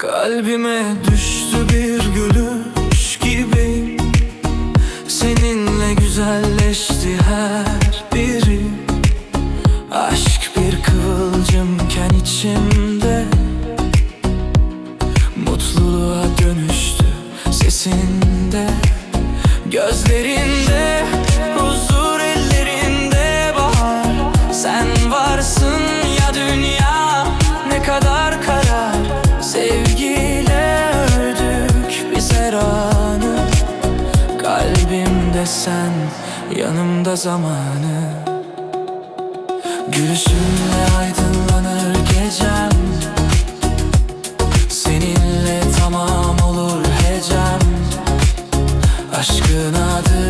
Kalbime düştü bir gülüş gibi. Seninle güzelleşti her biri. Aşk bir kıvılcımken içimde. Mutluluğa dönüştü sesinde Gözlerinde. Sen yanımda zamanı. Gülüşünle aydınlanır gecem. Seninle tamam olur hecem. Aşkın adı